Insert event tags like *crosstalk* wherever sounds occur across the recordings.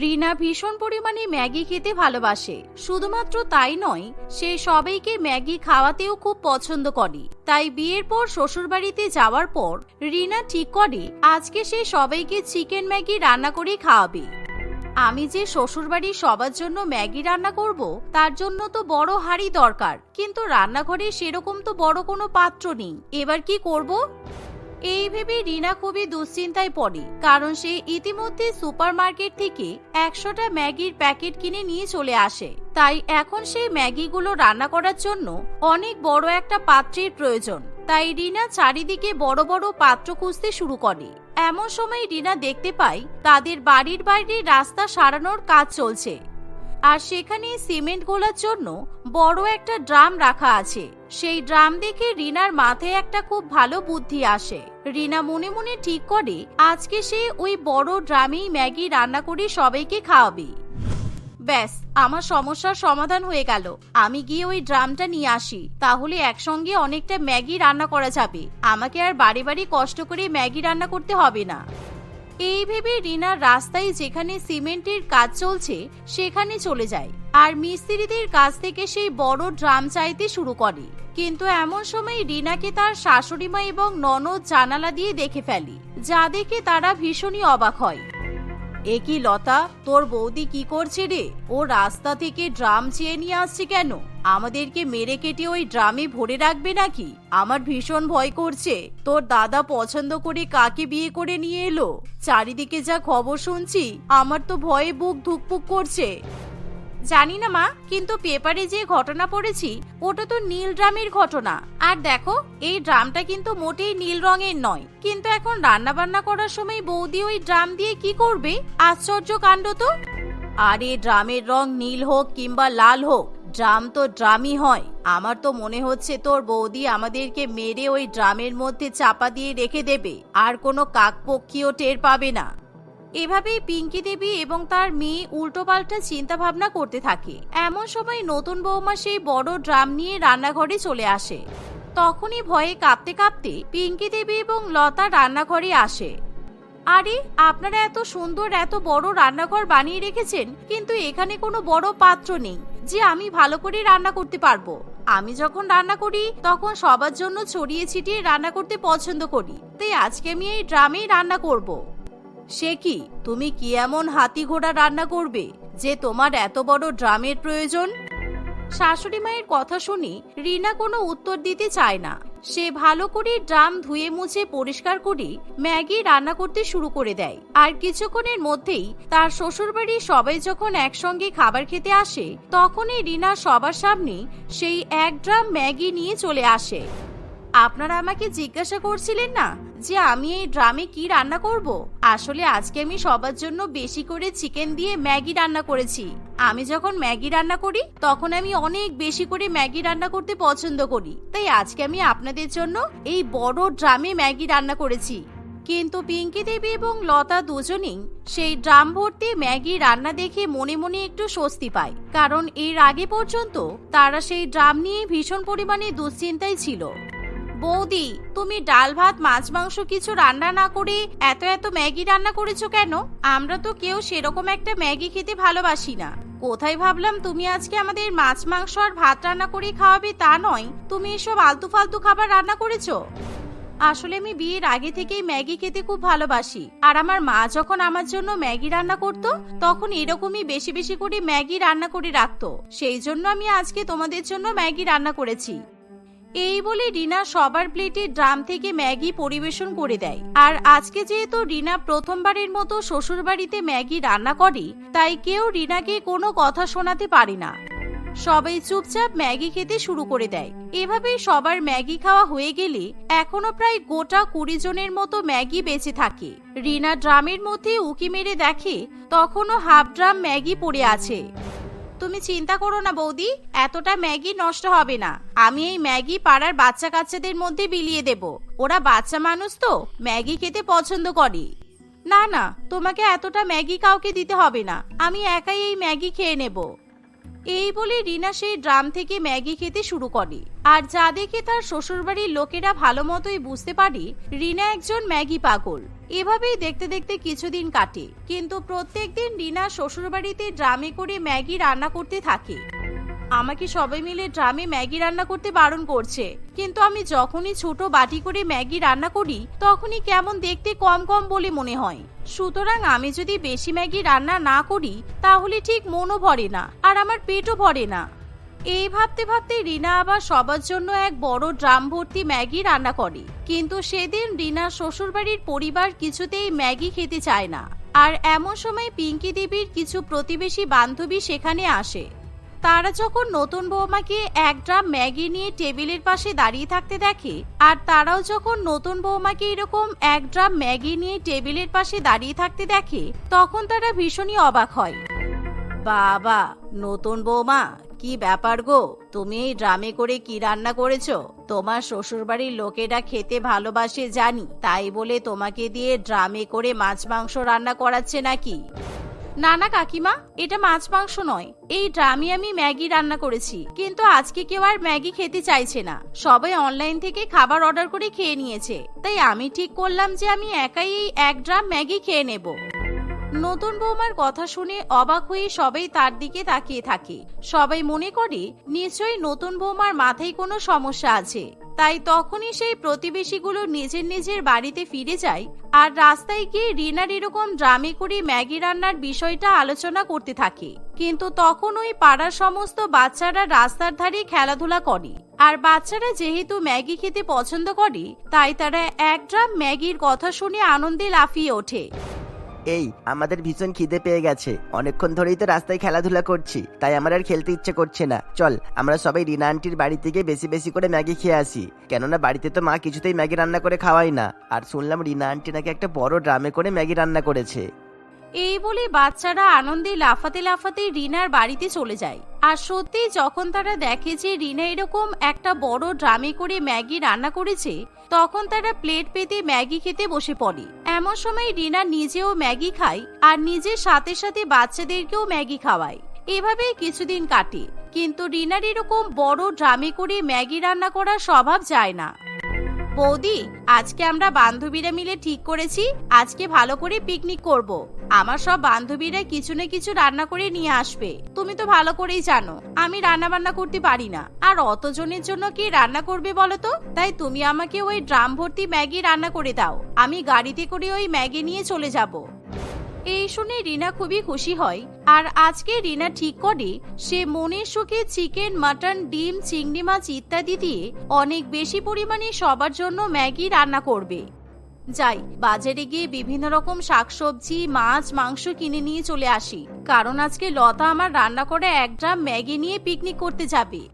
রিনা ভীষণ পরিমাণে ম্যাগি খেতে ভালোবাসে। শুধুমাত্র তাই নয়, সে সবাইকে ম্যাগি খাওয়াতেও খুব পছন্দ করে। তাই বিয়ের পর শ্বশুরবাড়িতে যাওয়ার পর রিনা ঠিক করে, আজকে সে সবাইকে চিকেন ম্যাগি রান্না করে খাওয়াবে। আমি যে শ্বশুরবাড়ির সবার জন্য ম্যাগি রান্না করব, তার জন্য তো বড় হাঁড়ি দরকার। কিন্তু রান্নাঘরে সেরকম তো বড় কোনো পাত্র নেই। এবার কি করব? এই ভেবে রিনা খুবই দুশ্চিন্তায় পড়ে, কারণ সে ইতিমধ্যে সুপারমার্কেট থেকে একশোটা ম্যাগির প্যাকেট কিনে নিয়ে চলে আসে। তাই এখন সেই ম্যাগিগুলো রান্না করার জন্য অনেক বড় একটা পাত্রের প্রয়োজন। তাই রিনা চারিদিকে বড় বড় পাত্র খুঁজতে শুরু করে। এমন সময় রিনা দেখতে পায়, তাদের বাড়ির বাইরে রাস্তা সারানোর কাজ চলছে। আর সেখানে সিমেন্ট গোলার জন্য বড় একটা ড্রাম রাখা আছে। সেই ড্রাম দেখে রিনার মাথায় একটা খুব ভালো বুদ্ধি আসে। রিনা মনে মনে ঠিক করে, আজকে সে ওই বড় ড্রামেই ম্যাগি রান্না করে সবাইকে খাওয়াবে। ব্যাস, আমার সমস্যার সমাধান হয়ে গেল। আমি গিয়ে ওই ড্রামটা নিয়ে আসি। তাহলে একসঙ্গে অনেকটা ম্যাগি রান্না করা যাবে। আমাকে আর বাড়ি বাড়ি কষ্ট করে ম্যাগি রান্না করতে হবে না। এই ভেবে রিনা রাস্তায় যেখানে সিমেন্টের কাজ চলছে, সেখানে চলে যায়। আর মিস্ত্রিদের কাছ থেকে সেই বড় ড্রাম চাইতে শুরু করে। কিন্তু এমন সময় রিনাকে তার শাশুড়িমা এবং ননদ জানালা দিয়ে দেখে ফেলি, যা দেখে তারা ভীষণই অবাক হয়। এ কি লতা, তোর বৌদি কি করছে রে? ও রাস্তা থেকে ড্রাম চেয়ে নিয়ে আসছে কেন? আমাদেরকে মেরে কেটে ওই ড্রামে ভরে রাখবে নাকি? আমার ভীষণ ভয় করছে। তোর দাদা পছন্দ করে কাকে বিয়ে করে নিয়ে এলো? চারিদিকে যা খবর শুনছি, আমার তো ভয়ে বুক ধুকপুক করছে। জানি না মা, কিন্তু পেপারে যে ঘটনা পড়েছি, ওটা তো নীল ড্রামের ঘটনা। আর দেখো, এই ড্রামটা কিন্তু মোটেই নীল রঙের নয়। কিন্তু এখন রান্না বান্না করার সময় বৌদি ওই ড্রাম দিয়ে কি করবে? আশ্চর্য কাণ্ড তো। আরে ড্রামের রং নীল হোক কিংবা লাল হোক ড্রাম তো ড্রামই হয়। আমার তো মনে হচ্ছে তোর বৌদি আমাদেরকে মেরে ওই ড্রামের মধ্যে চাপা দিয়ে রেখে দেবে, আর কোনো কাকপক্ষীও টের পাবে না। এভাবেই পিঙ্কি দেবী এবং তার মেয়ে উল্টোপাল্টা চিন্তা ভাবনা করতে থাকে। এমন সময় নতুন বৌমা সেই বড় ড্রাম নিয়ে রান্নাঘরে চলে আসে। তখনই ভয়ে কাঁপতে কাঁপতে পিঙ্কি দেবী এবং লতা রান্নাঘরে আসে। আরে, আপনারা এত সুন্দর, এত বড় রান্নাঘর বানিয়ে রেখেছেন, কিন্তু এখানে কোনো বড় পাত্র নেই, যে আমি ভালো করে রান্না করতে পারব। আমি যখন রান্না করি, তখন সবার জন্য ছড়িয়ে ছিটিয়ে রান্না করতে পছন্দ করি। তাই আজকে আমি এই ড্রামেই রান্না করব। সে কি? তুমি কি এমন হাতি ঘোড়া রান্না করবে, যে তোমার এত বড় ড্রামের প্রয়োজন? শাশুড়ি মায়ের কথা শুনি রিনা কোনো উত্তর দিতে চায় না। সে ভালো করে ড্রাম ধুয়ে মুছে পরিষ্কার করে ম্যাগি রান্না করতে শুরু করে দেয়। আর কিছুক্ষণের মধ্যেই তার শ্বশুরবাড়ির সবাই যখন একসঙ্গে খাবার খেতে আসে, তখনই রিনা সবার সামনে সেই এক ড্রাম ম্যাগি নিয়ে চলে আসে। আপনারা আমাকে জিজ্ঞাসা করছিলেন না যে আমি এই ড্রামে কি রান্না করব? আসলে আজকে আমি সবার জন্য বেশি করে চিকেন দিয়ে ম্যাগি রান্না করেছি। আমি যখন ম্যাগি রান্না করি, তখন আমি অনেক বেশি করে ম্যাগি রান্না করতে পছন্দ করি। তাই আজকে আমি আপনাদের জন্য এই বড় ড্রামে ম্যাগি রান্না করেছি। কিন্তু পিঙ্কি দেবী এবং লতা দুজনেই সেই ড্রাম ভর্তি ম্যাগি রান্না দেখে মনে মনে একটু স্বস্তি পায়। কারণ এর আগে পর্যন্ত তারা সেই ড্রাম নিয়ে ভীষণ পরিমাণে দুশ্চিন্তায় ছিল। বৌদি, তুমি ডাল ভাত, মাছ, মাংস কিছু রান্না না করে এত এত ম্যাগি রান্না করেছ কেন? আমরা তো কেউ সেরকম একটা ম্যাগি খেতে ভালোবাসি না। কোথায় ভাবলাম তুমি আজকে আমাদের মাছ, মাংস আর ভাত রান্না করে খাওয়াবে তা নয়। তুমি এসব আলতু ফালতু খাবার রান্না করেছ? আসলে আমি বিয়ের আগে থেকেই ম্যাগি খেতে খুব ভালোবাসি। আর আমার মা যখন আমার জন্য ম্যাগি রান্না করত, তখন এরকমই বেশি বেশি করে ম্যাগি রান্না করে রাখতো। সেই জন্য আমি আজকে তোমাদের জন্য ম্যাগি রান্না করেছি। এই বলে রিনা সবার প্লেটে ড্রাম থেকে ম্যাগি পরিবেশন করে দেয়। আর আজকে যেহেতু রিনা প্রথমবারের মতো শ্বশুরবাড়িতে ম্যাগি রান্না করে, তাই কেউ রিনাকে কোনো কথা শোনাতে পারে না। সবাই চুপচাপ ম্যাগি খেতে শুরু করে দেয়। এভাবেই সবার ম্যাগি খাওয়া হয়ে গেলে এখনও প্রায় গোটা কুড়ি জনের মতো ম্যাগি বেঁচে থাকে। রিনা ড্রামের মধ্যে উকি মেরে দেখে তখনও হাফ ড্রাম ম্যাগি পড়ে আছে। তুমি চিন্তা করো না বৌদি, এতটা ম্যাগি নষ্ট হবে না। আমি এই ম্যাগি পাড়ার বাচ্চা কাচ্চাদের মধ্যে বিলিয়ে দেব। ওরা বাচ্চা মানুষ তো, ম্যাগি খেতে পছন্দ করে। না না, তোমাকে এতটা ম্যাগি কাউকে দিতে হবে না। আমি একাই এই ম্যাগি খেয়ে নেব। এই বলে রিনা সেই ড্রাম থেকে ম্যাগি খেতে শুরু করে। আর যা দেখে তার শ্বশুরবাড়ির লোকেরা ভালো মতোই বুঝতে পারে, রিনা একজন ম্যাগি পাগল। এভাবেই দেখতে দেখতে কিছুদিন কাটে। কিন্তু প্রত্যেকদিন রিনা শ্বশুরবাড়িতে ড্রামে করে ম্যাগি রান্না করতে থাকে। আমাকে সবাই মিলে ড্রামে ম্যাগি রান্না করতে বারণ করছে। কিন্তু আমি যখনই ছোট বাটি করে ম্যাগি রান্না করি, তখনই কেমন দেখতে কম কম বলে মনে হয়। সুতরাং আমি যদি বেশি ম্যাগি রান্না না করি, তাহলে ঠিক মনও ভরে না, আর আমার পেটও ভরে না। এই ভাবতে ভাবতে রিনা আবার সবার জন্য এক বড় ড্রাম ভর্তি ম্যাগি রান্না করে। কিন্তু সেদিন রিনার শ্বশুরবাড়ির পরিবার কিছুতেই ম্যাগি খেতে চায় না। আর এমন সময় পিঙ্কি দেবীর কিছু প্রতিবেশী বান্ধবী সেখানে আসে। তারা যখন নতুন বৌমাকে এক ড্রাম ম্যাগি নিয়ে টেবিলের পাশে দাঁড়িয়ে থাকতে দেখে, আর তারাও যখন নতুন বৌমাকে এরকম এক ড্রাম ম্যাগি নিয়ে টেবিলের পাশে দাঁড়িয়ে থাকতে দেখে, তখন তারা ভীষণই অবাক হয়। বাবা, নতুন বৌমা, কি ব্যাপার গো? তুমি এই ড্রামে করে কি রান্না করেছ? তোমার শ্বশুরবাড়ির লোকেরা খেতে ভালোবাসে জানি, তাই বলে তোমাকে দিয়ে ড্রামে করে মাছ মাংস রান্না করাচ্ছে নাকি? না না কাকিমা, এটা মাছ মাংস নয়। এই ড্রামে আমি ম্যাগি রান্না করেছি, কিন্তু আজকে কেউ আর ম্যাগি খেতে চাইছে না। সবাই অনলাইন থেকে খাবার অর্ডার করে খেয়ে নিয়েছে। তাই আমি ঠিক করলাম যে আমি একাই এই এক ড্রাম ম্যাগি খেয়ে নেব। নতুন বৌমার কথা শুনে অবাক হয়ে সবাই তার দিকে তাকিয়ে থাকে। সবাই মনে করে, নিশ্চয়ই নতুন বৌমার মাথায় কোনো সমস্যা আছে। তাই তখনই সেই প্রতিবেশীগুলো নিজের নিজের বাড়িতে ফিরে যায় আর রাস্তায় গিয়ে রিনার এরকম ড্রামে করে ম্যাগি রান্নার বিষয়টা আলোচনা করতে থাকে। কিন্তু তখন ওই পাড়ার সমস্ত বাচ্চারা রাস্তার ধারে খেলাধুলা করে আর বাচ্চারা যেহেতু ম্যাগি খেতে পছন্দ করে, তাই তারা এক ড্রাম ম্যাগির কথা শুনে আনন্দে লাফিয়ে ওঠে। এই, আমাদের ভীষণ খিদে পেয়ে গেছে। অনেকক্ষণ ধরেই তো রাস্তায় খেলাধুলা করছি, তাই আমার আর খেলতে ইচ্ছে করছে না। চল, আমরা সবাই রিনা আন্টির বাড়ি থেকে বেশি বেশি করে ম্যাগি খেয়ে আসি। কেননা বাড়িতে তো মা কিছুতেই ম্যাগি রান্না করে খাওয়াই না। আর শুনলাম রিনা আন্টি নাকি একটা বড় ড্রামে করে ম্যাগি রান্না করেছে। এই বলে বাচ্চারা আনন্দে লাফাতে লাফাতে রিনার বাড়িতে চলে যায়। আর সত্যি যখন তারা দেখে যে রিনা এরকম একটা বড় ড্রামে করে ম্যাগি রান্না করেছে, তখন তারা প্লেট পেতে ম্যাগি খেতে বসে পড়ে। এমন সময় রিনা নিজেও ম্যাগি খায় আর নিজের সাথে সাথে বাচ্চাদেরকেও ম্যাগি খাওয়ায়। এভাবেই কিছুদিন কাটে। কিন্তু রিনার এরকম বড় ড্রামে করে ম্যাগি রান্না করার স্বভাব যায় না। বৌদি, আজকে আমরা বান্ধবীরা মিলে ঠিক করেছি, আজকে ভালো করে পিকনিক করব। আমার সব বান্ধবীরা কিছু না কিছু রান্না করে নিয়ে আসবে। তুমি তো ভালো করেই জানো, আমি রান্না বান্না করতে পারি না। আর অতজনের জন্য কি রান্না করবে বলো তো? তাই তুমি আমাকে ওই ড্রাম ভর্তি ম্যাগি রান্না করে দাও। আমি গাড়িতে করে ওই ম্যাগি নিয়ে চলে যাব। এই শুনে রিনা খুবই খুশি হয়। আর আজকে রিনা ঠিক করে, সে মনের সুখে চিকেন, মাটন, ডিম, চিংড়ি মাছ ইত্যাদি দিয়ে অনেক বেশি পরিমাণে সবার জন্য ম্যাগি রান্না করবে। যাই, বাজারে গিয়ে বিভিন্ন রকম শাকসবজি, মাছ, মাংস কিনে নিয়ে চলে আসি। কারণ আজকে লতা আমার রান্না করে এক ড্রাম ম্যাগি নিয়ে পিকনিক করতে যাবে।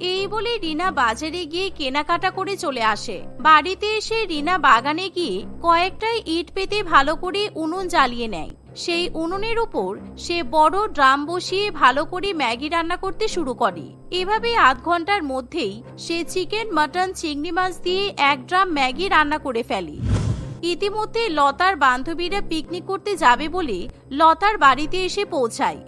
এই বলে রিনা বাজারে গিয়ে কেনাকাটা করে চলে আসে। বাড়িতে এসে রিনা বাগানে গিয়ে কয়েকটা ইট পেতে ভালো করে উনুন জ্বালিয়ে নেয়। সেই উনুনের উপর সে বড় ড্রাম বসিয়ে ভালো করে ম্যাগি রান্না করতে শুরু করে। এভাবে আধ ঘণ্টার মধ্যেই সে চিকেন, মাটন, চিংড়ি মাছ দিয়ে এক ড্রাম ম্যাগি রান্না করে ফেলে। ইতিমধ্যে লতার বান্ধবীরা পিকনিক করতে যাবে বলে লতার বাড়িতে এসে পৌঁছায়।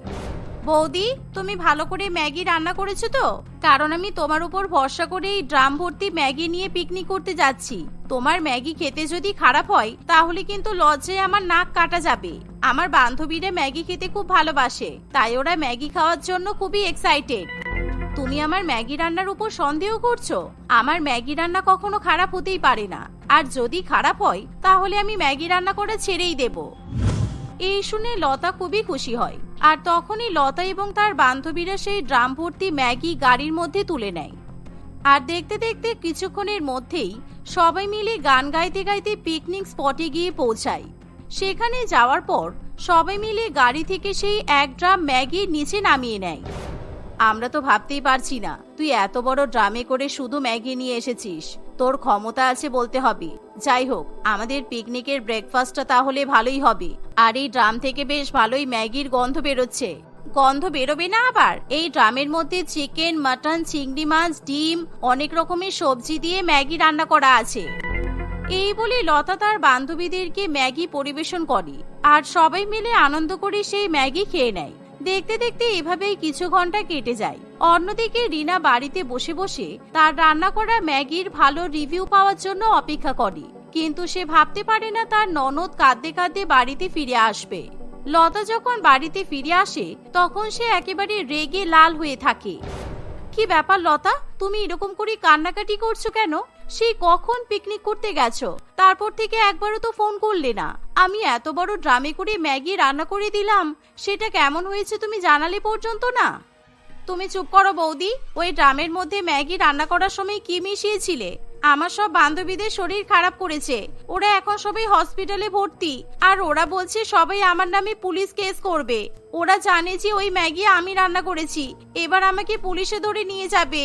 বৌদি, তুমি ভালো করে ম্যাগি রান্না করেছ তো? কারণ আমি তোমার উপর ভরসা করে এই ড্রাম ভর্তি ম্যাগি নিয়ে পিকনিক করতে যাচ্ছি। তোমার ম্যাগি খেতে যদি খারাপ হয়, তাহলে কিন্তু লজ্জায় আমার নাক কাটা যাবে। আমার বান্ধবীরা ম্যাগি খেতে খুব ভালোবাসে, তাই ওরা ম্যাগি খাওয়ার জন্য খুবই এক্সাইটেড তুমি আমার ম্যাগি রান্নার উপর সন্দেহ করছ? আমার ম্যাগি রান্না কখনো খারাপ হতেই পারে না। আর যদি খারাপ হয়, তাহলে আমি ম্যাগি রান্না করে ছেড়েই দেব। এই শুনে লতা খুবই খুশি হয়। আর তখনই লতা এবং তার বান্ধবীরা সেই ড্রাম ভর্তি ম্যাগি গাড়ির মধ্যে তুলে নেয়। আর দেখতে দেখতে কিছুক্ষণের মধ্যেই সবাই মিলে গান গাইতে গাইতে পিকনিক স্পটে গিয়ে পৌঁছায়। সেখানে যাওয়ার পর সবাই মিলে গাড়ি থেকে সেই এক ড্রাম ম্যাগি নিচে নামিয়ে নেয়। আমরা তো ভাবতেই পারছি না, তুই এত বড় ড্রামে করে শুধু ম্যাগি নিয়ে এসেছিস। তোর ক্ষমতা আছে বলতে হবে। যাই হোক, আমাদের পিকনিকের ব্রেকফাস্টটা তাহলে ভালোই হবে। আর এই ড্রাম থেকে বেশ ভালোই ম্যাগির গন্ধ বেরোচ্ছে। গন্ধ বেরোবে না আবার? এই ড্রামের মধ্যে চিকেন মাটন চিংড়ি মাছ, ডিম, অনেক রকমের সবজি দিয়ে ম্যাগি রান্না করা আছে। এই বলে লতা তার বান্ধবীদেরকে ম্যাগি পরিবেশন করে। আর সবাই মিলে আনন্দ করে সেই ম্যাগি খেয়ে নেয়। দেখতে দেখতে এভাবেই কিছু ঘণ্টা কেটে যায়। অন্যদিকে রিনা বাড়িতে বসে বসে তার রান্না করা ম্যাগির ভালো রিভিউ পাওয়ার জন্য অপেক্ষা করে। কিন্তু সে ভাবতে পারে না তার ননদ কাঁদতে কাঁদতে বাড়িতে ফিরে আসবে। লতা যখন বাড়িতে ফিরে আসে, তখন সে একেবারে রেগে লাল হয়ে থাকে। কি ব্যাপার লতা? তুমি এরকম করে কান্নাকাটি করছ কেন? সেই কখন পিকনিক করতে গেছো? তারপর থেকে একবারও তো ফোন করলে না। আমি এত বড় ড্রামে করে ম্যাগি রান্না করে দিলাম, সেটা কেমন হয়েছে তুমি জানালে পর্যন্ত না? তুমি চুপ করো বৌদি। ওই ড্রামের মধ্যে ম্যাগি রান্না করার সময় কি মিশিয়েছিলে? আমার সব বান্ধবীদের শরীর খারাপ করেছে। ওরা এখন সবাই হসপিটালে ভর্তি। আর ওরা বলছে সবাই আমার নামে পুলিশ কেস করবে। ওরা জানে যে ওই ম্যাগি আমি রান্না করেছি। এবার আমাকে পুলিশে ধরে নিয়ে যাবে।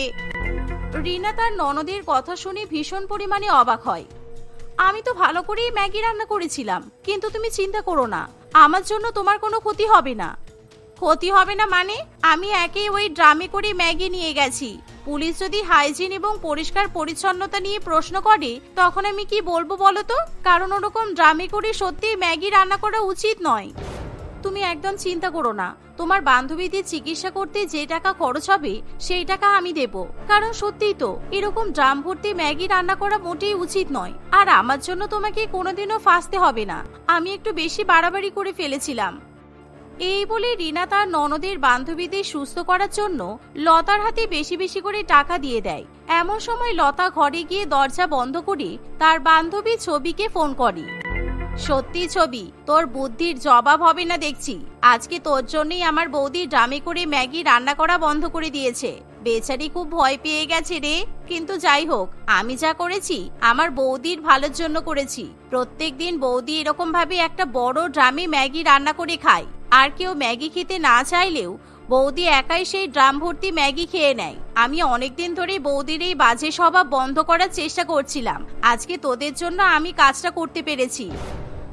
রিনা তার ননদের কথা শুনে ভীষণ পরিমাণে অবাক হয়। আমি তো ভালো করেই ম্যাগি রান্না করেছিলাম, কিন্তু তুমি চিন্তা করো না। আমার জন্য তোমার কোনো ক্ষতি হবে না। ক্ষতি হবে না মানে? আমি একে ওই ড্রামে করে ম্যাগি নিয়ে গেছি। পুলিশ যদি হাইজিন এবং পরিষ্কার পরিচ্ছন্নতা নিয়ে প্রশ্ন করে, তখন আমি কি বলব বলো তো? কারণ ওরকম ড্রামে করে সত্যি ম্যাগি রান্না করা উচিত নয়। তুমি একদম চিন্তা করো না। তোমার বান্ধবীদের চিকিৎসা করতে যে টাকা খরচ হবে, সেই টাকা আমি দেব। কারণ সত্যিই তো, এরকম ড্রাম ভর্তি ম্যাগি রান্না করা মোটেই উচিত নয়। আর আমার জন্য তোমাকে কোনোদিনও ফাঁসতে হবে না। আমি একটু বেশি বাড়াবাড়ি করে ফেলেছিলাম। এই বলে রিনা তার ননদের বান্ধবীদের সুস্থ করার জন্য লতার হাতে বেশি বেশি করে টাকা দিয়ে দেয়। এমন সময় লতা ঘরে গিয়ে দরজা বন্ধ করে তার বান্ধবী ছবিকে ফোন করে। সত্যি ছবি, তোর বুদ্ধির জবাব হবে না দেখছি। আজকে তোর জন্যই আমার বৌদি ড্রামে করে ম্যাগি রান্না করা বন্ধ করে দিয়েছে। বেচারি খুব ভয় পেয়ে গেছে রে। কিন্তু যাই হোক, আমি যা করেছি, আমার বৌদির ভালোর জন্য করেছি। প্রত্যেক দিন বৌদি এরকম ভাবে একটা বড় ড্রামে ম্যাগি রান্না করে খায়। আর কেউ ম্যাগি খেতে না চাইলেও বৌদি একাই সেই ড্রাম ভর্তি ম্যাগি খেয়ে নেয়। আমি অনেকদিন ধরেই বৌদির এই বাজে স্বভাব বন্ধ করার চেষ্টা করছিলাম। আজকে তোদের জন্য আমি কাজটা করতে পেরেছি।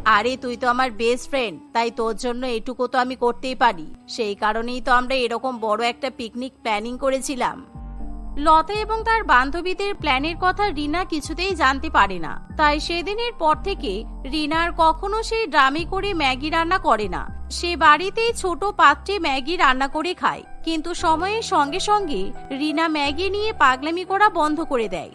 আরে, তুই তো আমার বেস্ট ফ্রেন্ড তাই তোর জন্য এটুকু তো আমি করতেই পারি। সেই কারণেই তো আমরা এরকম বড় একটা পিকনিক প্ল্যানিং করেছিলাম। লতা এবং তার বান্ধবীদের প্ল্যানের কথা রিনা কিছুতেই জানতে পারে না। তাই সেদিনের পর থেকে রিনার কখনো সেই ড্রামে করে ম্যাগি রান্না করে না। সে বাড়িতেই ছোট পাত্রে ম্যাগি রান্না করে খায়। কিন্তু সময়ের সঙ্গে সঙ্গে রিনা ম্যাগি নিয়ে পাগলামি করা বন্ধ করে দেয়।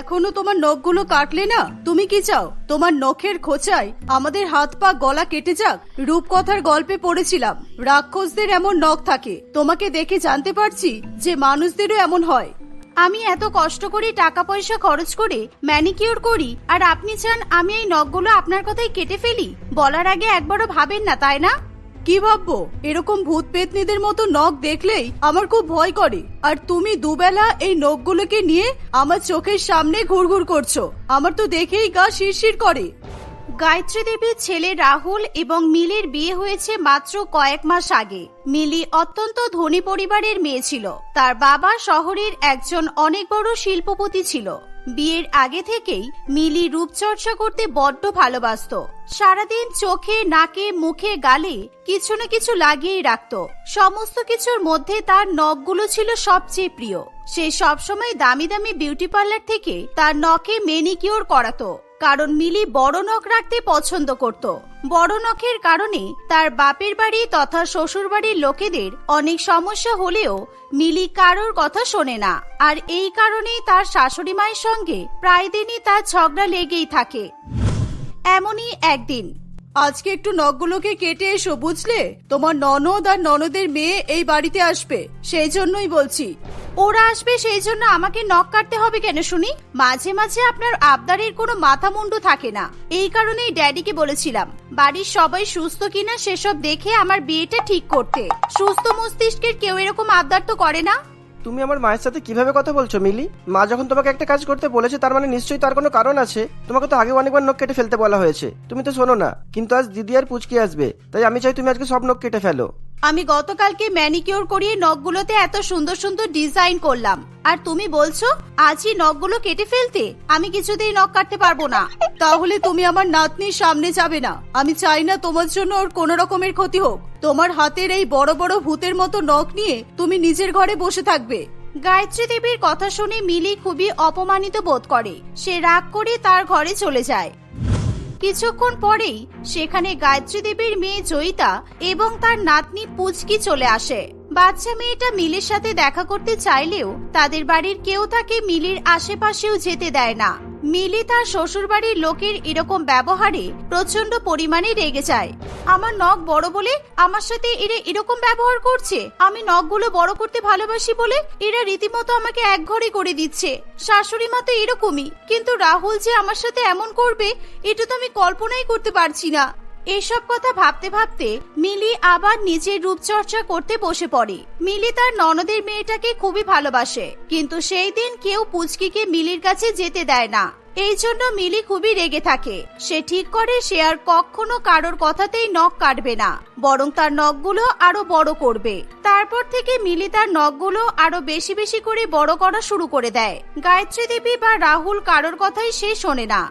এখনও তোমার নখগুলো কাটলে না? তুমি কি চাও? তোমার নখের খোঁচায় আমাদের হাত পা গলা কেটে যাক? রূপকথার গল্পে পড়েছিলাম, রাক্ষসদের এমন নখ থাকে। তোমাকে দেখে জানতে পারছি যে মানুষদেরও এমন হয়। আমি এত কষ্ট করে টাকা পয়সা খরচ করে ম্যানিকিউর করি, আর আপনি চান আমি এই নখগুলো আপনার কথাই কেটে ফেলি? বলার আগে একবারও ভাবেন না, তাই না? কি ভাববো? এরকম ভূত পেতনিদের মতো নখ দেখলেই আমার খুব ভয় করে। আর তুমি দুবেলা এই নখগুলোকে নিয়ে আমার চোখের সামনে ঘুরঘুর করছ। আমার তো দেখেই গা শিরশির করে। গায়ত্রী দেবীর ছেলে রাহুল এবং মিলির বিয়ে হয়েছে মাত্র কয়েক মাস আগে। মিলি অত্যন্ত ধনী পরিবারের মেয়ে ছিল। তার বাবা শহরের একজন অনেক বড় শিল্পপতি ছিল। বিয়ের আগে থেকেই মিলি রূপচর্চা করতে বড্ড ভালোবাসত। সারাদিন চোখে, নাকে, মুখে, গালে কিছু না কিছু লাগিয়েই রাখত। সমস্ত কিছুর মধ্যে তার নখগুলো ছিল সবচেয়ে প্রিয়। সে সবসময় দামি দামি বিউটি পার্লার থেকে তার নখে মেনিকিওর করাতো। কারণ মিলি বড় নখ রাখতে পছন্দ করত। বড় নখের কারণে তার বাপের বাড়ি তথা শ্বশুর বাড়ির লোকেদের অনেক সমস্যা হলেও মিলি কারোর কথা শোনে না। আর এই কারণেই তার শাশুড়ি মায়ের সঙ্গে প্রায় দিনই তার ঝগড়া লেগেই থাকে। এমনই একদিন আজকে একটু নখগুলোকে কেটে এসো, বুঝলে? তোমার ননদ আর ননদের মেয়ে এই বাড়িতে আসবে, সেই জন্যই বলছি। ওরা আসবে সেই জন্য আমাকে নখ কাটতে হবে কেন, শুনি? মাঝে মাঝে আপনার আবদারের কোনো মাথা মুন্ডু থাকে না। এই কারণেই ড্যাডিকে বলেছিলাম, বাড়ির সবাই সুস্থ কিনা সেসব দেখে আমার বিয়েটা ঠিক করতে। সুস্থ মস্তিষ্কের কেউ এরকম আবদার তো করে না? তুমি আমার মায়ের সাথে কীভাবে কথা বলছো, মিলি? মা যখন তোমাকে একটা কাজ করতে বলেছে, তার মানে নিশ্চয়ই তার কোনো কারণ আছে। তোমাকে তো আগে অনেকবার নখ কেটে ফেলতে বলা হয়েছে। তুমি তো শোনো না, কিন্তু আজ দিদি আর পুচকি আসবে, তাই আমি চাই তুমি আজকে সব নখ কেটে ফেলো। আমি গতকালকে ম্যানিকিওর করিয়ে নখগুলোতে এত সুন্দর সুন্দর ডিজাইন করলাম। আর তুমি বলছো, আজই নখগুলো কেটে ফেলতে? আমি কিছুতেই নখ কাটতে পারব না। তাহলে তুমি আমার নাতনির সামনে যাবে না। আমি চাই না তোমার জন্য ওর কোনো রকমের ক্ষতি হোক। তোমার হাতের এই বড় বড় ভূতের মতো নখ নিয়ে তুমি নিজের ঘরে বসে থাকবে। গায়ত্রী দেবীর কথা শুনে মিলি খুবই অপমানিত বোধ করে। সে রাগ করে তার ঘরে চলে যায়। কিছুক্ষণ পরেই সেখানে গায়ত্রী দেবীর মেয়ে জয়িতা এবং তার নাতনি পুচকি চলে আসে। বাচ্চা মেয়েটা মিলির সাথে দেখা করতে চাইলেও তাদের বাড়ির কেউ তাকে মিলির আশেপাশেও যেতে দেয় না। মিলি তার শ্বশুরবাড়ির লোকের এরকম ব্যবহারে প্রচণ্ড পরিমাণে রেগে যায়। আমার নখ বড় বলে আমার সাথে এরা এরকম ব্যবহার করছে? আমি নখগুলো বড় করতে ভালোবাসি বলে এরা রীতিমতো আমাকে এক ঘরে করে দিচ্ছে। শাশুড়ি মা তো এরকমই। কিন্তু রাহুল যে আমার সাথে এমন করবে, এটা তো আমি কল্পনাই করতে পারছি না। এসব কথা ভাবতে ভাবতে মিলি আবার নিজের রূপচর্চা করতে বসে পড়ে। মিলি তার ননদের মেয়েটাকে খুবই ভালোবাসে, কিন্তু সেই দিন কেউ পুচকিকে মিলির কাছে যেতে দেয় না। এই জন্য মিলি খুবই রেগে থাকে। সে ঠিক করে সে আর কখনো কারোর কথাতেই নখ কাটবে না, বরং তার নখগুলো আরও বড় করবে। তারপর থেকে মিলি তার নখগুলো আরও বেশি বেশি করে বড় করা শুরু করে দেয়। গায়ত্রী দেবী বা রাহুল কারোর কথাই সে শোনে না।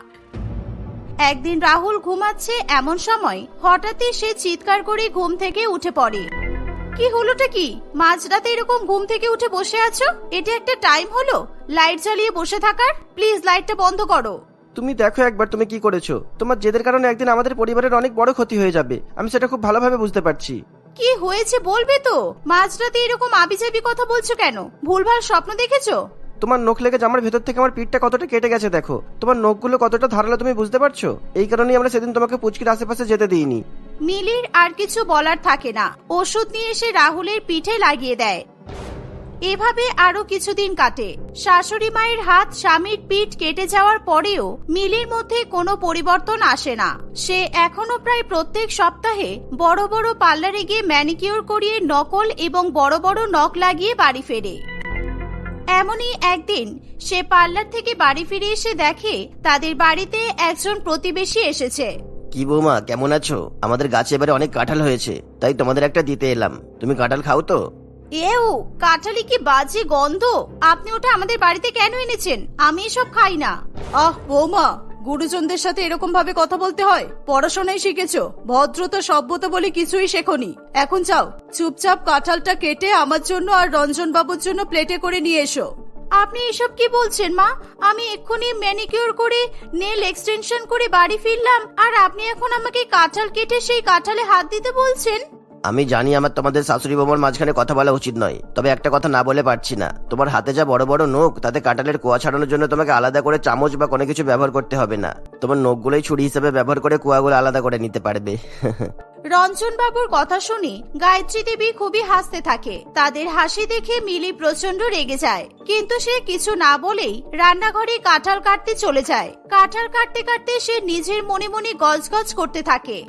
একদিন রাহুল ঘুমাচ্ছে এমন সময় হঠাৎই সে চিৎকার করে ঘুম থেকে উঠে পড়ে। কি হলোটা কি? মাঝরাতে এরকম ঘুম থেকে উঠে বসে আছো? এটা একটা টাইম হলো? লাইট জ্বালিয়ে বসে থাকার? প্লিজ লাইটটা বন্ধ করো। তুমি দেখো একবার তুমি কি করেছ। তোমার জেদের কারণে একদিন আমাদের পরিবারের অনেক বড় ক্ষতি হয়ে যাবে। আমি সেটা খুব ভালোভাবে বুঝতে পারছি। কি হয়েছে বলবে তো? মাঝরাতে এরকম আবিজাবি কথা বলছো কেন? ভুলভাল স্বপ্ন দেখেছ? তোমার নখ লেগে জামার ভেতর থেকে আমার পিঠটা কতটা কেটে গেছে দেখো। তোমার নখগুলো কতটা ধারালো তুমি বুঝতে পারছ? এই কারণেই আমরা সেদিন তোমাকে পুচকির আশেপাশে যেতে দিইনি। মিলির আর কিছু বলার থাকে না। ওষুধ নিয়ে এসে রাহুলের পিঠে লাগিয়ে দেয়। এভাবে আরও কিছুদিন কাটে। শাশুড়ি মায়ের হাত, স্বামীর পিঠ কেটে যাওয়ার পরেও মিলির মধ্যে কোনো পরিবর্তন আসে না। সে এখনও প্রায় প্রত্যেক সপ্তাহে বড় বড় পার্লারে গিয়ে ম্যানিকিউর করিয়ে নকল এবং বড় বড় নখ লাগিয়ে বাড়ি ফেরে। এমনই একদিন সে পার্লার থেকে বাড়ি ফিরে এসে দেখে তাদের বাড়িতে একজন প্রতিবেশী এসেছে। কি বৌমা কেমন আছো? আমাদের গাছে এবারে অনেক কাঁঠাল হয়েছে তাই তোমাদের একটা দিতে এলাম। তুমি কাঁঠাল খাও তো? এও কাঁঠালি কি বাজে গন্ধ? আপনি ওটা আমাদের বাড়িতে কেন এনেছেন? আমি এসব খাই না। আহ বৌমা গুরুজনদের সাথে এরকম ভাবে কথা বলতে হয়? পড়াশোনায় শিখেছো? ভদ্রতা, সভ্যতা বলে কিছুই শেখনি। এখন যাও, চুপচাপ কাঁঠালটা কেটে আমার জন্য আর রঞ্জন বাবুর জন্য প্লেটে করে নিয়ে এসো। আপনি এসব কি বলছেন, মা? আমি এক্ষুনি ম্যানিকিউর করে নেল এক্সটেনশন করে বাড়ি ফিরলাম, আর আপনি এখন আমাকে কাঁঠাল কেটে সেই কাঁঠালে হাত দিতে বলছেন? আমি জানি আমার তোমাদের শাশুড়ি বৌমার মাঝখানে কথা বলা উচিত নয়, তবে একটা কথা না বলে পারছি না। তোমার হাতে যা বড় বড় নখ, তাতে কাঁঠালের কোয়া ছাড়ানোর জন্য তোমাকে আলাদা করে চামচ বা কোনো কিছু ব্যবহার করতে হবে না। তোমার নখগুলোই ছুরি হিসেবে ব্যবহার করে কুয়াগুলো আলাদা করে নিতে পারবে। *laughs* রঞ্জন বাবুর কথা শুনে গায়ত্রী দেবী খুবই হাসতে থাকে। তাদের হাসি দেখে মিলি প্রচণ্ড রেগে যায়। কিন্তু সে কিছু না বলেই রান্নাঘরে কাঁঠাল কাটতে চলে যায়। কাঁঠাল কাটতে কাটতে সে নিজের মনে মনে গজগজ করতে থাকে।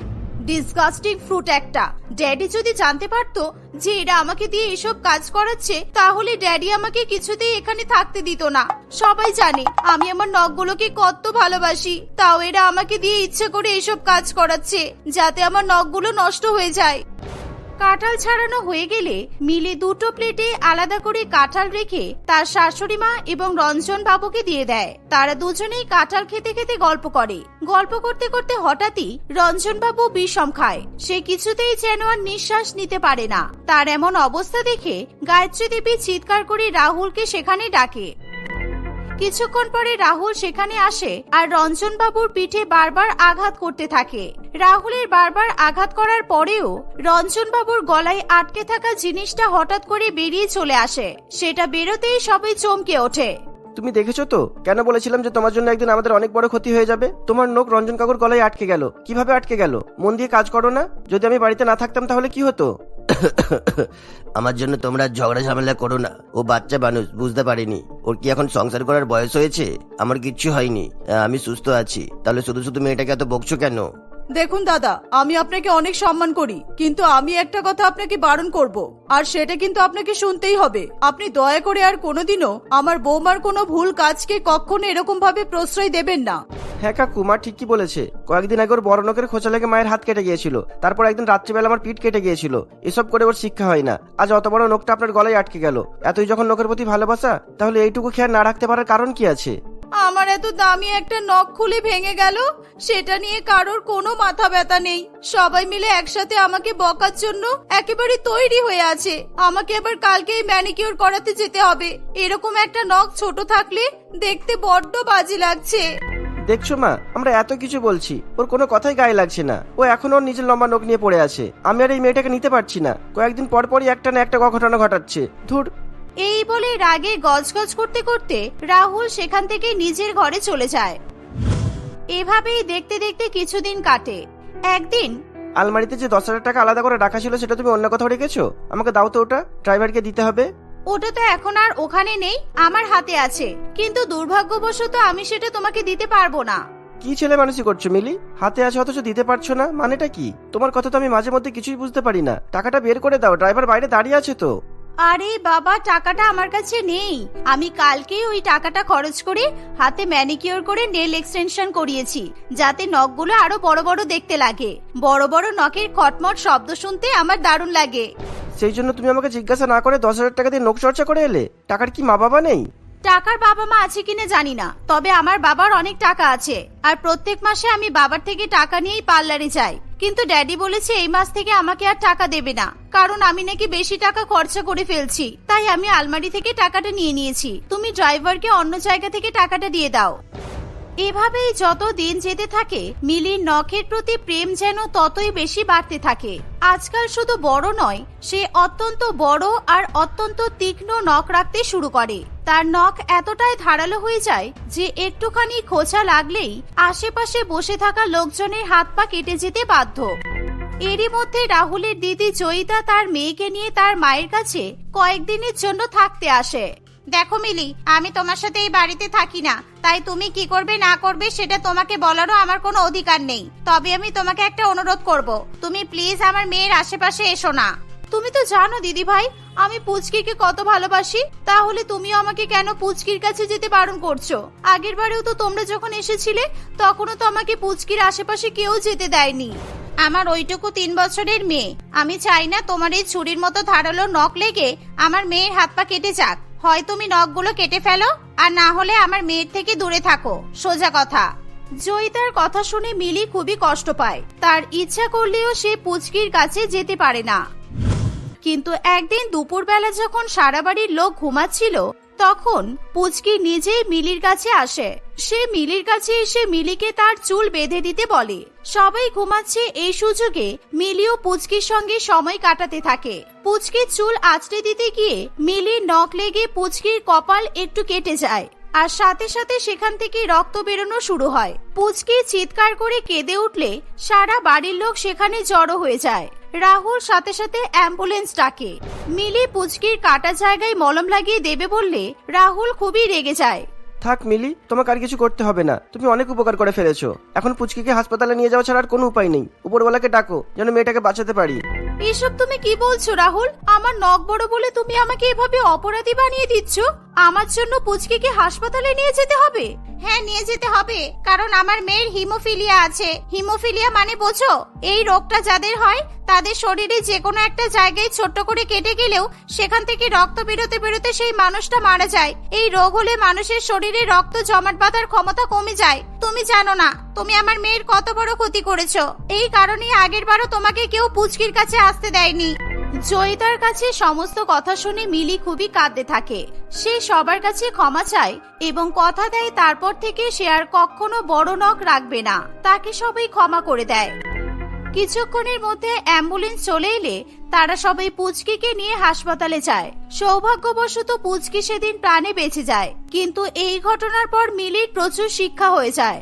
ডিসগাস্টিং ফ্রুট একটা। ড্যাডি যদি জানতে পারতো যে এরা আমাকে দিয়ে এসব কাজ করাচ্ছে, তাহলে ড্যাডি আমাকে কিছুতেই এখানে থাকতে দিত না। সবাই জানে, আমি আমার নখগুলোকে কত ভালোবাসি, তাও এরা আমাকে দিয়ে ইচ্ছে করে এসব কাজ করাচ্ছে, যাতে আমার নখগুলো নষ্ট হয়ে যায়। কাঁঠাল ছাড়ানো হয়ে গেলে মিলে দুটো প্লেটে আলাদা করে কাঁঠাল রেখে তার শাশুড়ি মা এবং রঞ্জন বাবুকে দিয়ে দেয়। তারা দুজনেই কাঁঠাল খেতে খেতে গল্প করে। গল্প করতে করতে হঠাৎই রঞ্জন বাবু বিষম খায়। সে কিছুতেই যেন আর নিঃশ্বাস নিতে পারে না। তার এমন অবস্থা দেখে গায়ত্রী দেবী চিৎকার করে রাহুলকে সেখানে ডাকে। কিছুক্ষণ পরে রাহুল সেখানে আসে আর রঞ্জন বাবুর পিঠে বারবার আঘাত করতে থাকে। রাহুলের বারবার আঘাত করার পরেও রঞ্জন বাবুর গলায় আটকে থাকা জিনিসটা হঠাৎ করে বেরিয়ে চলে আসে। সেটা বেরোতেই সবাই চমকে ওঠে। তুমি দেখেছ তো? কেন বলেছিলাম যে তোমার জন্য একদিন আমাদের অনেক বড় ক্ষতি হয়ে যাবে? তোমার নখ রঞ্জন কাকুর গলায় আটকে গেল। কীভাবে আটকে গেল? মন দিয়ে কাজ করো না। যদি আমি বাড়িতে না থাকতাম তাহলে কি হতো? আমার জন্য তোমরা ঝগড়া ঝামেলা করো না। ও বাচ্চা মানুষ, বুঝতে পারিনি। ওর কি এখন সংসার করার বয়স হয়েছে? আমার কিচ্ছু হয়নি। আমি সুস্থ আছি। তাহলে শুধু শুধু মেয়েটাকে এত বকছো কেন? দেখুন দাদা, আমি আপনাকে অনেক সম্মান করি, কিন্তু আমি একটা কথা আপনাকে বারণ করব, আর সেটা কিন্তু আপনাকে শুনতেই হবে। আপনি দয়া করে আর কোনোদিনও আমার বৌমার কোনো ভুল কাজকে কখনো এরকম ভাবে প্রশ্রয় দেবেন না। হ্যাঁ কাকু ঠিকই বলেছে। কয়েকদিন আগে ওর বড় নখের খোঁচা লেগে মায়ের হাত কেটে গিয়েছিল। তারপর একদিন রাত্রিবেলা আমার পিঠ কেটে গিয়েছিল। এসব করে ওর শিক্ষা হয় না। আজ অত বড় নখটা আপনার গলায় আটকে গেল। এতই যখন নখের প্রতি ভালোবাসা, তাহলে এইটুকু খেয়াল না রাখতে পারার কারণ কি আছে? আমার এত দামি একটা নখ খুলে ভেঙে গেল, সেটা নিয়ে কারোর কোনো মাথা ব্যথা নেই। সবাই মিলে একসাথে আমাকে বকার জন্য একেবারে তৈরি হয়ে আছে। আমাকে আবার কালকেই ম্যানিকিউর করাতে যেতে হবে। এরকম একটা নখ ছোট থাকলে দেখতে বড্ড বাজে লাগছে। দেখছ মা, আমরা এত কিছু বলছি, ওর কোনো কথাই গায়ে লাগছে না। ও এখনও ওর নিজের লম্বা নখ নিয়ে পড়ে আছে। আমি আর এই মেয়েটাকে নিতে পারছি না। কয়েকদিন পর পরই একটা না একটা ঘটনা ঘটাচ্ছে। ধুর এই বলে রাগে গজগজ করতে করতে রাহুল সেখান থেকে নিজের ঘরে চলে যায়। এভাবেই দেখতে দেখতে কিছুদিন কাটে। একদিন আলমারিতে যে দশ হাজার টাকা আলাদা করে রাখা ছিল সেটা তুমি অন্য কোথাও রেখেছো? আমাকে দাও তো ওটা ড্রাইভারকে দিতে হবে। ওটা তো এখন আর ওখানে নেই আমার হাতে আছে। কিন্তু দুর্ভাগ্যবশত আমি সেটা তোমাকে দিতে পারব না। কি ছেলে মানুষই করছ মিলি? হাতে আছে অথচ দিতে পারছ না মানেটা কি? তোমার কথা তো আমি মাঝে মধ্যে কিছুই বুঝতে পারি না। টাকাটা বের করে দাও ড্রাইভার বাইরে দাঁড়িয়ে আছে তো। আরে বাবা টাকাটা আমার কাছে নেই। আমি কালকে ওই টাকাটা খরচ করে হাতে ম্যানিকিওর করে নেল এক্সটেনশন করিয়েছি যাতে নখগুলো আরও বড় বড় দেখতে লাগে। বড় বড় নখের খটমট শব্দ শুনতে আমার দারুণ লাগে। সেই জন্য তুমি আমাকে জিজ্ঞাসা না করে দশ হাজার টাকা দিয়ে নখ চর্চা করে এলে। টাকার কি মা বাবা নেই? টাকার বাবা মা আছে কিনা জানি না তবে আমার বাবার অনেক টাকা আছে। আর প্রত্যেক মাসে আমি বাবার থেকে টাকা নিয়েই পার্লারে যাই। কিন্তু ড্যাডি বলেছে এই মাস থেকে আমাকে আর টাকা দেবে না, কারণ আমি নাকি বেশি টাকা খরচা করে ফেলছি, তাই আমি আলমারি থেকে টাকাটা নিয়ে নিয়েছি। তুমি ড্রাইভারকে অন্য জায়গা থেকে টাকাটা দিয়ে দাও। এভাবেই যত দিন যেতে থাকে, মিলির নখের প্রতি প্রেম যেন ততই বেশি বাড়তে থাকে। আজকাল শুধু বড় নয়, সে অত্যন্ত বড় আর অত্যন্ত তীক্ষ্ণ নখ রাখতে শুরু করে। তার নখ এতটাই ধারালো হয়ে যায় যে একটুখানি খোঁচা লাগলেই আশেপাশে বসে থাকা লোকজনের হাত পা কেটে যেতে বাধ্য। এরই মধ্যে রাহুলের দিদি জয়িতা তার মেয়েকে নিয়ে তার মায়ের কাছে কয়েকদিনের জন্য থাকতে আসে। দেখো মিলি, আমি তোমার সাথে এই বাড়িতে থাকি না। তাই তুমি কি করবে, না করবে সেটা তোমাকে বলারও আমার কোনো অধিকার নেই। তবে আমি তোমাকে একটা অনুরোধ করব। তুমি প্লিজ আমার মেয়ের আশেপাশে এসো না। তুমি তো জানো দিদি ভাই আমি পুচকিকে কত ভালোবাসি, তাহলে তুমিও আমাকে কেন পুচকির কাছে যেতে বারণ করছ? আগের বারেও তো তোমরা যখন এসেছিলে, তখনও তো আমাকে পুচকির আশেপাশে কেউ যেতে দেয়নি। আমার ওইটুকু তিন বছরের মেয়ে। আমি চাই না তোমার এই ছুরির মতো ধারালো নখ লেগে আমার মেয়ের হাত পা কেটে যাক। হয় তুমি নখগুলো কেটে ফেলো, আর না হলে আমার মেয়ের থেকে দূরে থাকো। সোজা কথা। জয়িতার কথা শুনে মিলি খুবই কষ্ট পায়। তার ইচ্ছা করলেও সে পুচকির কাছে যেতে পারে না। কিন্তু একদিন দুপুরবেলা যখন সারা বাড়ির লোক ঘুমাচ্ছিল, তখন পুচকি নিজেই মিলির কাছে আসে। সে মিলির কাছে এসে মিলিকে তার চুল বেঁধে দিতে বলে। সবাই ঘুমাচ্ছে এই সুযোগে মিলিও পুচকির সঙ্গে সময় কাটাতে থাকে। পুচকির চুল আঁচড়ে দিতে গিয়ে মিলির নখ লেগে পুচকির কপাল একটু কেটে যায় আর সাথে সাথে সেখান থেকে রক্ত বেরোনো শুরু হয়। পুচকি চিৎকার করে কেঁদে উঠলে সারা বাড়ির লোক সেখানে জড়ো হয়ে যায়। রাহুল সাথে সাথে অ্যাম্বুলেন্স ডাকে। মিলি পুচকির কাটা জায়গায় মলম লাগিয়ে দেবে বললে রাহুল খুবই রেগে যায়। থাক মিলি তোমাকে আর কিছু করতে হবে না। তুমি অনেক উপকার করে ফেলেছো। এখন পুচকিকে হাসপাতালে নিয়ে যাওয়া ছাড়া আর কোনো উপায় নেই। উপরওয়ালাকে ডাকো যেন মেয়েটাকে বাঁচাতে পারি। এসব তুমি কি বলছো রাহুল? আমার নখ বড় বলে তুমি আমাকে এভাবে অপরাধী বানিয়ে দিচ্ছ? আমার জন্য পুচকিকে হাসপাতালে নিয়ে যেতে হবে? হ্যাঁ নিয়ে যেতে হবে। কারণ আমার মেয়ের হিমোফিলিয়া আছে। হিমোফিলিয়া মানে বোঝো, এই রোগটা যাদের হয়, তাদের শরীরে যে কোনো একটা জায়গায় ছোট্ট করে কেটে গেলেও সেখান থেকে রক্ত বেরোতে বেরোতে সেই মানুষটা মারা যায়। এই রোগ হলে মানুষের শরীরে রক্ত জমাট বাঁধার ক্ষমতা কমে যায়। তুমি জানো না, তুমি আমার মেয়ের কত বড় ক্ষতি করেছ। এই কারণেই আগের বারও তোমাকে কেউ পুচকির কাছে আসতে দেয়নি। জয়িতার কাছে সমস্ত কথা শুনে মিলি খুবই কাঁদতে থাকে। সে সবার কাছে ক্ষমা চায় এবং কথা দেয় তারপর থেকে সে আর কখনো বড় নখ রাখবে না। তাকে সবাই ক্ষমা করে দেয়। কিছুক্ষণের মধ্যে অ্যাম্বুলেন্স চলে এলে তারা সবাই পুচকিকে নিয়ে হাসপাতালে যায়। সৌভাগ্যবশত পুচকি সেদিন প্রাণে বেঁচে যায়, কিন্তু এই ঘটনার পর মিলির প্রচুর শিক্ষা হয়ে যায়।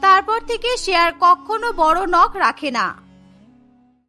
তারপর থেকে সে আর কখনো বড় নখ রাখে না।